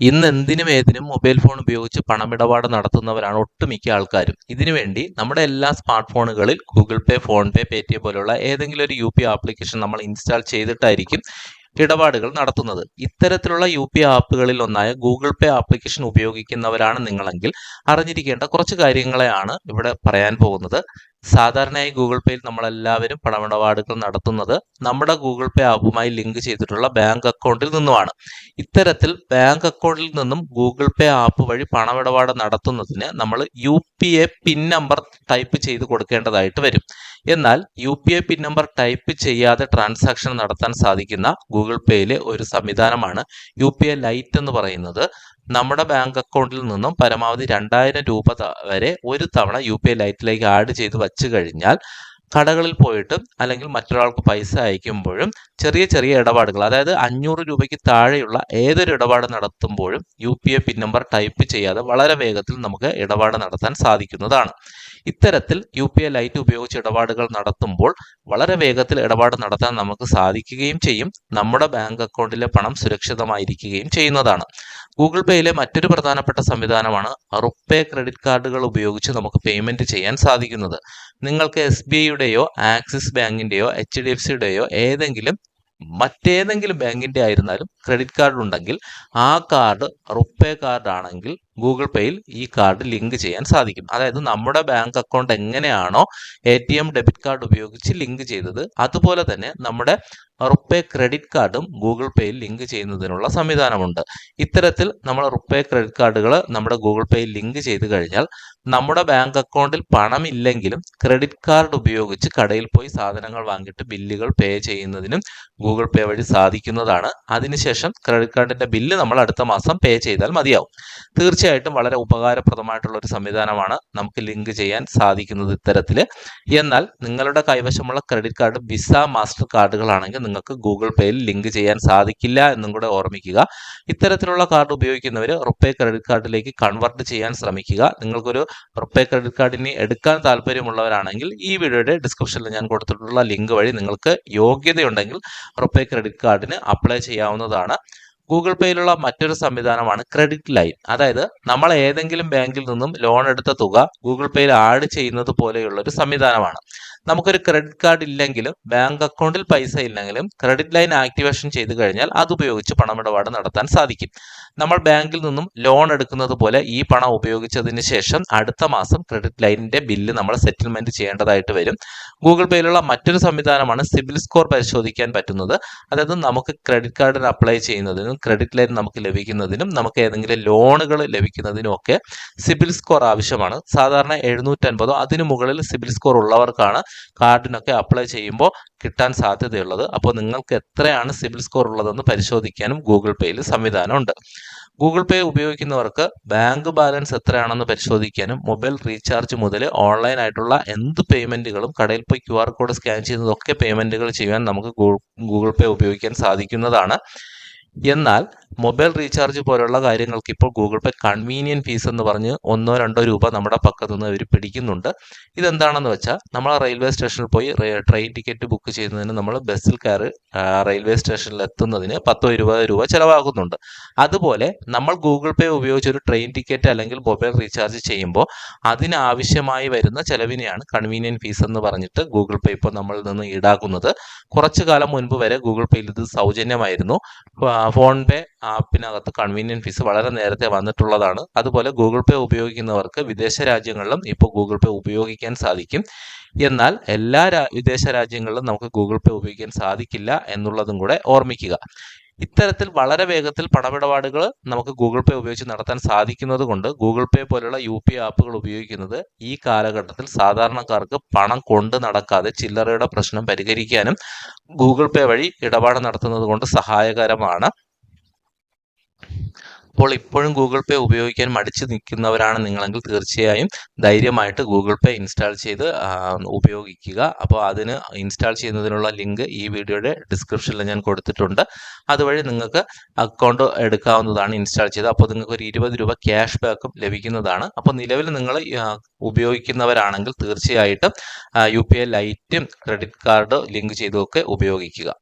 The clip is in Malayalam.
ഇന്ന് എന്തിനും ഏതിനും മൊബൈൽ ഫോൺ ഉപയോഗിച്ച് പണമിടപാട് നടത്തുന്നവരാണ് ഒട്ടുമിക്ക ആൾക്കാരും. ഇതിനുവേണ്ടി നമ്മുടെ എല്ലാ സ്മാർട്ട് ഫോണുകളിൽ Google Pay PhonePe pay Paytm പോലുള്ള ഏതെങ്കിലും ഒരു യു പി ആപ്ലിക്കേഷൻ നമ്മൾ ഇൻസ്റ്റാൾ ചെയ്തിട്ടായിരിക്കും ഇടപാടുകൾ നടത്തുന്നത്. ഇത്തരത്തിലുള്ള യു പി ആപ്പുകളിൽ ഒന്നായ ഗൂഗിൾ പേ ആപ്ലിക്കേഷൻ ഉപയോഗിക്കുന്നവരാണ് നിങ്ങളെങ്കിൽ അറിഞ്ഞിരിക്കേണ്ട കുറച്ച് കാര്യങ്ങളെയാണ് ഇവിടെ പറയാൻ പോകുന്നത്. സാധാരണയായി ഗൂഗിൾ പേയിൽ നമ്മളെല്ലാവരും പണമിടപാടുകൾ നടത്തുന്നത് നമ്മുടെ ഗൂഗിൾ പേ ആപ്പുമായി ലിങ്ക് ചെയ്തിട്ടുള്ള ബാങ്ക് അക്കൗണ്ടിൽ നിന്നുമാണ്. ഇത്തരത്തിൽ ബാങ്ക് അക്കൗണ്ടിൽ നിന്നും ഗൂഗിൾ പേ ആപ്പ് വഴി പണമിടപാട് നടത്തുന്നതിന് നമ്മൾ U P A PIN number type ചെയ്ത് കൊടുക്കേണ്ടതായിട്ട് വരും. എന്നാൽ U P I PIN number type ചെയ്യാതെ ട്രാൻസാക്ഷൻ നടത്താൻ സാധിക്കുന്ന ഗൂഗിൾ പേയിലെ ഒരു സംവിധാനമാണ് യു പി ഐ ലൈറ്റ് എന്ന് പറയുന്നത്. നമ്മുടെ ബാങ്ക് അക്കൗണ്ടിൽ നിന്നും പരമാവധി രണ്ടായിരം രൂപ വരെ ഒരു തവണ യു പി ഐ ലൈറ്റിലേക്ക് ആഡ് ചെയ്ത് വച്ചു കഴിഞ്ഞാൽ കടകളിൽ പോയിട്ടും അല്ലെങ്കിൽ മറ്റൊരാൾക്ക് പൈസ അയക്കുമ്പോഴും ചെറിയ ചെറിയ ഇടപാടുകൾ അതായത് അഞ്ഞൂറ് രൂപയ്ക്ക് താഴെയുള്ള ഏതൊരു ഇടപാട് നടത്തുമ്പോഴും U P I PIN number type ചെയ്യാതെ വളരെ വേഗത്തിൽ നമുക്ക് ഇടപാട് നടത്താൻ സാധിക്കുന്നതാണ്. ഇത്തരത്തിൽ യു പി ഐ ലൈറ്റ് ഉപയോഗിച്ച് ഇടപാടുകൾ നടത്തുമ്പോൾ വളരെ വേഗത്തിൽ ഇടപാട് നടത്താൻ നമുക്ക് സാധിക്കുകയും ചെയ്യും. നമ്മുടെ ബാങ്ക് അക്കൗണ്ടിലെ പണം സുരക്ഷിതമായിരിക്കുകയും ചെയ്യുന്നതാണ്. ഗൂഗിൾ പേയിലെ മറ്റൊരു പ്രധാനപ്പെട്ട സംവിധാനമാണ് റുപ്പേ ക്രെഡിറ്റ് കാർഡുകൾ ഉപയോഗിച്ച് നമുക്ക് പേയ്മെന്റ് ചെയ്യാൻ സാധിക്കുന്നത്. നിങ്ങൾക്ക് എസ് ബി ഐയുടെയോ ആക്സിസ് ബാങ്കിന്റെയോ എച്ച് ഡി എഫ് സിയുടെയോ ഏതെങ്കിലും മറ്റേതെങ്കിലും ബാങ്കിന്റെ ആയിരുന്നാലും ക്രെഡിറ്റ് കാർഡ് ഉണ്ടെങ്കിൽ ആ കാർഡ് റുപ്പേ കാർഡ് ആണെങ്കിൽ ഗൂഗിൾ പേയിൽ ഈ കാർഡ് ലിങ്ക് ചെയ്യാൻ സാധിക്കും. അതായത് നമ്മുടെ ബാങ്ക് അക്കൗണ്ട് എങ്ങനെയാണോ A T M debit card ഉപയോഗിച്ച് ലിങ്ക് ചെയ്തത് അതുപോലെ തന്നെ നമ്മുടെ റുപ്പേ ക്രെഡിറ്റ് കാർഡും ഗൂഗിൾ പേയിൽ ലിങ്ക് ചെയ്യുന്നതിനുള്ള സംവിധാനമുണ്ട്. ഇത്തരത്തിൽ നമ്മൾ റുപ്പേ ക്രെഡിറ്റ് കാർഡുകൾ നമ്മുടെ ഗൂഗിൾ പേയിൽ ലിങ്ക് ചെയ്ത് കഴിഞ്ഞാൽ നമ്മുടെ ബാങ്ക് അക്കൗണ്ടിൽ പണമില്ലെങ്കിലും ക്രെഡിറ്റ് കാർഡ് ഉപയോഗിച്ച് കടയിൽ പോയി സാധനങ്ങൾ വാങ്ങിയിട്ട് ബില്ലുകൾ പേ ചെയ്യുന്നതിനും ഗൂഗിൾ പേ വഴി സാധിക്കുന്നതാണ്. അതിനുശേഷം ക്രെഡിറ്റ് കാർഡിന്റെ ബില്ല് നമ്മൾ അടുത്ത മാസം പേ ചെയ്താൽ മതിയാവും. തീർച്ചയായിട്ടും വളരെ ഉപകാരപ്രദമായിട്ടുള്ള ഒരു സംവിധാനമാണ് നമുക്ക് ലിങ്ക് ചെയ്യാൻ സാധിക്കുന്നത് ഇത്തരത്തിൽ എന്നാൽ നിങ്ങളുടെ കൈവശമുള്ള ക്രെഡിറ്റ് കാർഡ് വിസ മാസ്റ്റർ കാർഡുകളാണെങ്കിൽ നിങ്ങൾക്ക് ഗൂഗിൾ പേയിൽ ലിങ്ക് ചെയ്യാൻ സാധിക്കില്ല എന്നും കൂടെ ഓർമ്മിക്കുക. ഇത്തരത്തിലുള്ള കാർഡ് ഉപയോഗിക്കുന്നവർ റുപ്പേ ക്രെഡിറ്റ് കാർഡിലേക്ക് കൺവെർട്ട് ചെയ്യാൻ ശ്രമിക്കുക. നിങ്ങൾക്കൊരു റുപ്പേ ക്രെഡിറ്റ് കാർഡിനെ എടുക്കാൻ താല്പര്യമുള്ളവരാണെങ്കിൽ ഈ വീഡിയോയുടെ ഡിസ്ക്രിപ്ഷനിൽ ഞാൻ കൊടുത്തിട്ടുള്ള ലിങ്ക് വഴി നിങ്ങൾക്ക് യോഗ്യതയുണ്ടെങ്കിൽ റുപ്പേ ക്രെഡിറ്റ് കാർഡിന് അപ്ലൈ ചെയ്യാവുന്നതാണ്. ഗൂഗിൾ പേയിലുള്ള മറ്റൊരു സംവിധാനമാണ് ക്രെഡിറ്റ് ലൈൻ അതായത് നമ്മൾ ഏതെങ്കിലും ബാങ്കിൽ നിന്നും ലോൺ എടുത്ത തുക ഗൂഗിൾ പേയിൽ ആഡ് ചെയ്യുന്നത് പോലെയുള്ള ഒരു സംവിധാനമാണ്. നമുക്കൊരു ക്രെഡിറ്റ് കാർഡ് ഇല്ലെങ്കിലും ബാങ്ക് അക്കൗണ്ടിൽ പൈസ ഇല്ലെങ്കിലും ക്രെഡിറ്റ് ലൈൻ ആക്ടിവേഷൻ ചെയ്തു കഴിഞ്ഞാൽ അത് അതുപയോഗിച്ച് പണമിടപാട് നടത്താൻ സാധിക്കും. നമ്മൾ ബാങ്കിൽ നിന്നും ലോൺ എടുക്കുന്നത് പോലെ ഈ പണം ഉപയോഗിച്ചതിന് ശേഷം അടുത്ത മാസം ക്രെഡിറ്റ് ലൈനിന്റെ ബില്ല് നമ്മൾ സെറ്റിൽമെന്റ് ചെയ്യേണ്ടതായിട്ട് വരും. ഗൂഗിൾ പേയിലുള്ള മറ്റൊരു സംവിധാനമാണ് സിബിൽ സ്കോർ പരിശോധിക്കാൻ പറ്റുന്നത്. അതായത് നമുക്ക് ക്രെഡിറ്റ് കാർഡിന് അപ്ലൈ ചെയ്യുന്നതിനും ക്രെഡിറ്റ് ലൈൻ നമുക്ക് ലഭിക്കുന്നതിനും നമുക്ക് ഏതെങ്കിലും ലോണുകൾ ലഭിക്കുന്നതിനും ഒക്കെ സിബിൽ സ്കോർ ആവശ്യമാണ്. സാധാരണ എഴുന്നൂറ്റൻപതോ അതിനു മുകളിൽ സിബിൽ സ്കോർ ഉള്ളവർക്കാണ് കാർഡിനൊക്കെ അപ്ലൈ ചെയ്യുമ്പോൾ കിട്ടാൻ സാധ്യതയുള്ളത്. അപ്പോൾ നിങ്ങൾക്ക് എത്രയാണ് സിബിൽ സ്കോർ ഉള്ളതെന്ന് പരിശോധിക്കാനും ഗൂഗിൾ പേയിൽ സംവിധാനമുണ്ട്. ഗൂഗിൾ പേ ഉപയോഗിക്കുന്നവർക്ക് ബാങ്ക് ബാലൻസ് എത്രയാണെന്ന് പരിശോധിക്കാനും മൊബൈൽ റീചാർജ് മുതൽ ഓൺലൈൻ ആയിട്ടുള്ള എന്ത് പേയ്മെന്റുകളും കടയിൽ പോയി ക്യു ആർ കോഡ് സ്കാൻ ചെയ്യുന്നതൊക്കെ പേയ്മെന്റുകൾ ചെയ്യാൻ നമുക്ക് ഗൂഗിൾ പേ ഉപയോഗിക്കാൻ സാധിക്കുന്നതാണ്. എന്നാൽ മൊബൈൽ റീചാർജ് പോലുള്ള കാര്യങ്ങൾക്ക് ഇപ്പോൾ ഗൂഗിൾ പേ കൺവീനിയൻ ഫീസ് എന്ന് പറഞ്ഞ് ഒന്നോ രണ്ടോ രൂപ നമ്മുടെ പക്കത്തു നിന്ന് അവർ പിടിക്കുന്നുണ്ട്. ഇതെന്താണെന്ന് വെച്ചാൽ നമ്മൾ റെയിൽവേ സ്റ്റേഷനിൽ പോയി ട്രെയിൻ ടിക്കറ്റ് ബുക്ക് ചെയ്യുന്നതിന് നമ്മൾ ബസ്സിൽ കയറി റെയിൽവേ സ്റ്റേഷനിൽ എത്തുന്നതിന് പത്തോ ഇരുപതോ രൂപ ചിലവാകുന്നുണ്ട്. അതുപോലെ നമ്മൾ ഗൂഗിൾ പേ ഉപയോഗിച്ച് ഒരു ട്രെയിൻ ടിക്കറ്റ് അല്ലെങ്കിൽ മൊബൈൽ റീചാർജ് ചെയ്യുമ്പോൾ അതിനാവശ്യമായി വരുന്ന ചെലവിനെയാണ് കൺവീനിയൻ ഫീസ് എന്ന് പറഞ്ഞിട്ട് ഗൂഗിൾ പേ ഇപ്പോൾ നമ്മളിൽ നിന്ന് ഈടാക്കുന്നത്. കുറച്ചു കാലം മുൻപ് വരെ ഗൂഗിൾ പേയിൽ ഇത് സൗജന്യമായിരുന്നു. ഫോൺ പേ ആപ്പിനകത്ത് കൺവീനിയൻ ഫീസ് വളരെ നേരത്തെ വന്നിട്ടുള്ളതാണ്. അതുപോലെ ഗൂഗിൾ പേ ഉപയോഗിക്കുന്നവർക്ക് വിദേശ രാജ്യങ്ങളിലും ഇപ്പോൾ ഗൂഗിൾ പേ ഉപയോഗിക്കാൻ സാധിക്കും. എന്നാൽ എല്ലാ വിദേശ രാജ്യങ്ങളിലും നമുക്ക് ഗൂഗിൾ പേ ഉപയോഗിക്കാൻ സാധിക്കില്ല എന്നുള്ളതും കൂടെ ഓർമ്മിക്കുക. ഇത്തരത്തിൽ വളരെ വേഗത്തിൽ പണമിടപാടുകൾ നമുക്ക് ഗൂഗിൾ പേ ഉപയോഗിച്ച് നടത്താൻ സാധിക്കുന്നത് കൊണ്ട് ഗൂഗിൾ പേ പോലുള്ള യു പി ആപ്പുകൾ ഉപയോഗിക്കുന്നത് ഈ കാലഘട്ടത്തിൽ സാധാരണക്കാർക്ക് പണം കൊണ്ടു നടക്കാതെ ചില്ലറയുടെ പ്രശ്നം പരിഹരിക്കാനും ഗൂഗിൾ പേ വഴി ഇടപാട് നടത്തുന്നത് കൊണ്ട് സഹായകരമാണ്. അപ്പോൾ ഇപ്പോഴും ഗൂഗിൾ പേ ഉപയോഗിക്കാൻ മടിച്ചു നിൽക്കുന്നവരാണ് നിങ്ങളെങ്കിൽ തീർച്ചയായും ധൈര്യമായിട്ട് ഗൂഗിൾ പേ ഇൻസ്റ്റാൾ ചെയ്ത് ഉപയോഗിക്കുക. അപ്പോൾ അതിന് ഇൻസ്റ്റാൾ ചെയ്യുന്നതിനുള്ള ലിങ്ക് ഈ വീഡിയോയുടെ ഡിസ്ക്രിപ്ഷനിൽ ഞാൻ കൊടുത്തിട്ടുണ്ട്. അതുവഴി നിങ്ങൾക്ക് അക്കൗണ്ട് എടുക്കാവുന്നതാണ് ഇൻസ്റ്റാൾ ചെയ്ത് അപ്പോൾ നിങ്ങൾക്ക് ഒരു ഇരുപത് രൂപ ക്യാഷ് ബാക്കും ലഭിക്കുന്നതാണ്. അപ്പോൾ നിലവിൽ നിങ്ങൾ ഉപയോഗിക്കുന്നവരാണെങ്കിൽ തീർച്ചയായിട്ടും യു പി ഐ ലൈറ്റും ക്രെഡിറ്റ് കാർഡ് ലിങ്ക് ചെയ്തൊക്കെ ഉപയോഗിക്കുക.